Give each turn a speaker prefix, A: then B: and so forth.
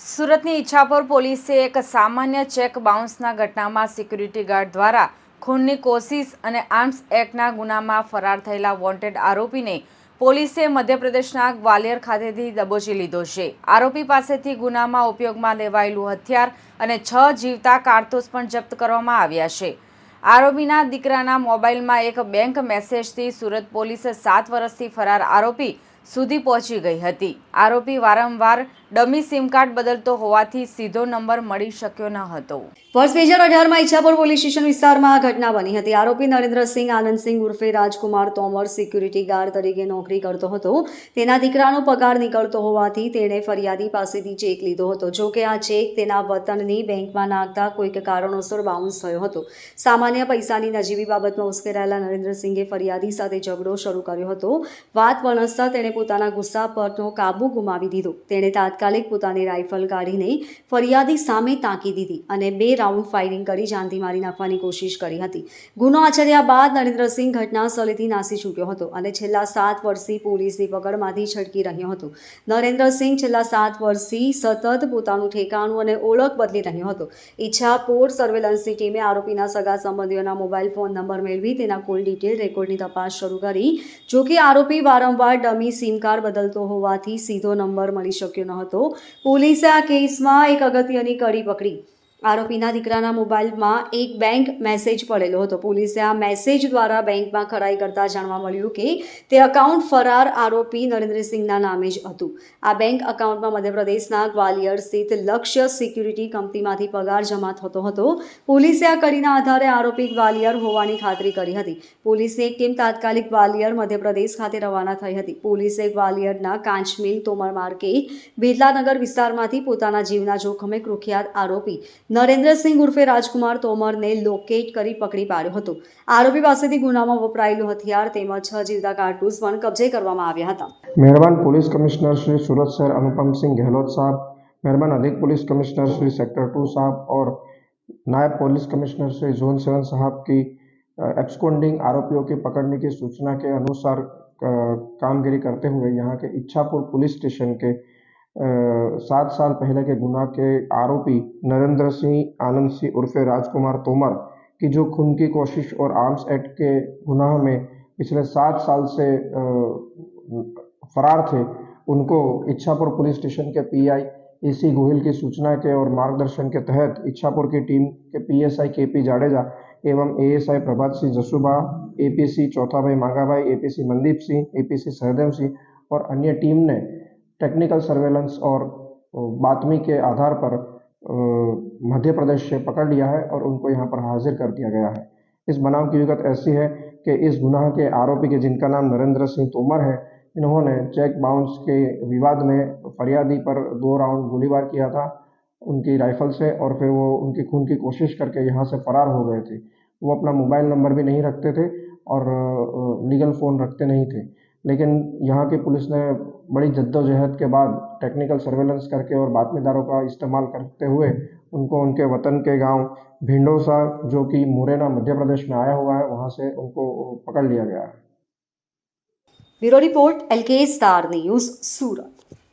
A: સુરતની ઈચ્છાપુર પોલીસે એક સામાન્ય ચેક બાઉન્સના ઘટનામાં સિક્યુરિટી ગાર્ડ દ્વારા ખૂનની કોશિશ અને આર્મ્સ એક્ટના ગુનામાં ફરાર થયેલા વોન્ટેડ આરોપીને પોલીસે મધ્યપ્રદેશના ગ્વાલિયર ખાતેથી દબોચી લીધો છે. આરોપી પાસેથી ગુનામાં ઉપયોગમાં લેવાયેલું હથિયાર અને છ જીવતા કારતૂસ પણ જપ્ત કરવામાં આવ્યા છે. આરોપીના દીકરાના મોબાઈલમાં એક બેંક મેસેજથી સુરત પોલીસે સાત વર્ષથી ફરાર આરોપી સુધી પહોંચી ગઈ હતી. આરોપી વારંવાર ડમી સિમ કાર્ડ બદલતો હોવાથી સીધો નંબર મળી શક્યો ન હતો.
B: વર્ષ બે હજાર અઢારમાં ઈચ્છાપુર પોલીસ સ્ટેશન વિસ્તારમાં આ ઘટના બની હતી. આરોપી નરેન્દ્રસિંહ આનંદસિંહ ઉર્ફે રાજકુમાર તોમર સિક્યુરિટી ગાર્ડ તરીકે નોકરી કરતો હતો. તેના દીકરાનો પગાર નીકળતો હોવાથી તેણે ફરિયાદી પાસેથી ચેક લીધો હતો. જો કે આ ચેક તેના વતનની બેંકમાં નાખતા કોઈક કારણોસર બાઉન્સ થયો હતો. સામાન્ય પૈસાની નજીવી બાબતમાં ઉશ્કેરાયેલા નરેન્દ્રસિંહે ફરિયાદી સાથે ઝઘડો શરૂ કર્યો હતો. વાત વણસતા તેણે પોતાના ગુસ્સા પરનો કાબુ ગુમાવી દીધો. તેણે તાત્કાલિક પોતાની રાઇફલ કાઢીને ફરિયાદી સામે તાંકી દીધી અને બે રાઉન્ડ ફાયરિંગ કરી જાનથી મારી નાખવાની કોશિશ કરી હતી. ગુનો આચર્યા બાદ નરેન્દ્રસિંહ ઘટનાસ્થળેથી નાસી છૂટ્યો હતો અને છેલ્લા સાત વર્ષથી પોલીસની પકડમાંથી છટકી રહ્યો હતો. નરેન્દ્રસિંહ છેલ્લા સાત વર્ષથી સતત પોતાનું ઠેકાણું અને ઓળખ બદલી રહ્યો હતો. ઈચ્છાપોર સર્વેલન્સની ટીમે આરોપીના સગા સંબંધીઓના મોબાઈલ ફોન નંબર મેળવી તેના કોલ ડિટેલ રેકોર્ડની તપાસ શરૂ કરી. જોકે આરોપી વારંવાર ડમી સિમ કાર્ડ બદલતો હોવાથી સીધો નંબર મળી શક્યો ન હતો. પોલીસે આ કેસમાં એક અગત્યની કડી પકડી. આરોપીના દીકરાના મોબાઈલમાં એક બેંક મેસેજ પડેલો હતો. પોલીસે આ મેસેજ દ્વારા બેંકમાં ખરાઈ કરતા જાણવા મળ્યું કે તે અકાઉન્ટ ફરાર આરોપી નરેન્દ્રસિંહના નામે જ હતું. આ બેંક અકાઉન્ટમાં મધ્યપ્રદેશના ગ્વાલિયર સ્થિત લક્ષ્ય સિક્યુરિટી કંપનીમાંથી પગાર જમા થતો હતો. પોલીસે આ કડીના આધારે આરોપી ગ્વાલિયર હોવાની ખાતરી કરી હતી. પોલીસની એક ટીમ તાત્કાલિક ગ્વાલિયર, મધ્યપ્રદેશ ખાતે રવાના થઈ હતી. પોલીસે ગ્વાલિયરના કાંચમિલ, તોમર માર્કેટ બિરલાનગર વિસ્તારમાંથી પોતાના જીવના જોખમે કુખ્યાત આરોપી નરેન્દ્રસિંહ ઉર્ફે રાજકુમાર તોમરને લોકેટ કરી પકડી પાડ્યો હતો આરોપી પાસેથી ગુનામાં વપરાયેલું હથિયાર તેમજ છ જીવતા કારતૂસ પણ કબજે કરવામાં આવ્યા હતા
C: मेहरबान पुलिस कमिश्नर श्री सूरत शहर अनुपम सिंह गहलोत साहब मेहरबान अधिक police commissioner Shri sector two साहब और नायब police commissioner Shri zone seven साहब की एब्सकोंडिंग आरोपियों की पकड़ने की सूचना के अनुसार अ, कामगिरी करते हुए यहाँ के इच्छापुर पुलिस स्टेशन के अ, सात साल पहले के गुना के आरोपी नरेंद्र सिंह, आनंद सिंह उर्फे राजकुमार तोमर की जो खून की कोशिश और आर्म्स एक्ट के गुनाह में पिछले सात साल से फरार थे, उनको इच्छापुर पुलिस स्टेशन के पीआई एसी गोहिल की सूचना के और मार्गदर्शन के तहत इच्छापुर की टीम के पीएसआई के पी जाडेजा एवं ASI Prabhat Singh Jasuba, APC Chautha bhai Manga bhai APC Mandeep Singh, APC Sahdev Singh और अन्य टीम ने टेक्निकल सर्वेलेंस और बातमी के आधार पर मध्य प्रदेश से पकड़ लिया है और उनको यहाँ पर हाजिर कर दिया गया है। इस बनाव की विगत ऐसी है कि इस गुनाह के आरोपी के जिनका नाम नरेंद्र सिंह तोमर है, इन्होंने चेक बाउंस के विवाद में फरियादी पर दो राउंड गोलीबार किया था उनकी राइफल से और फिर वो उनकी खून की कोशिश करके यहाँ से फरार हो गए थे। वो अपना मोबाइल नंबर भी नहीं रखते थे और लीगल फ़ोन रखते नहीं थे। लेकिन यहाँ की पुलिस ने बड़ी जद्दोजहद के बाद टेक्निकल सर्वेलेंस करके और बातमीदारों का इस्तेमाल करते हुए उनको उनके वतन के गाँव भिंडोसा, जो कि मुरैना, मध्य प्रदेश में आया हुआ है, वहाँ से उनको पकड़ लिया गया है।
B: Bureau report L K star news Surat.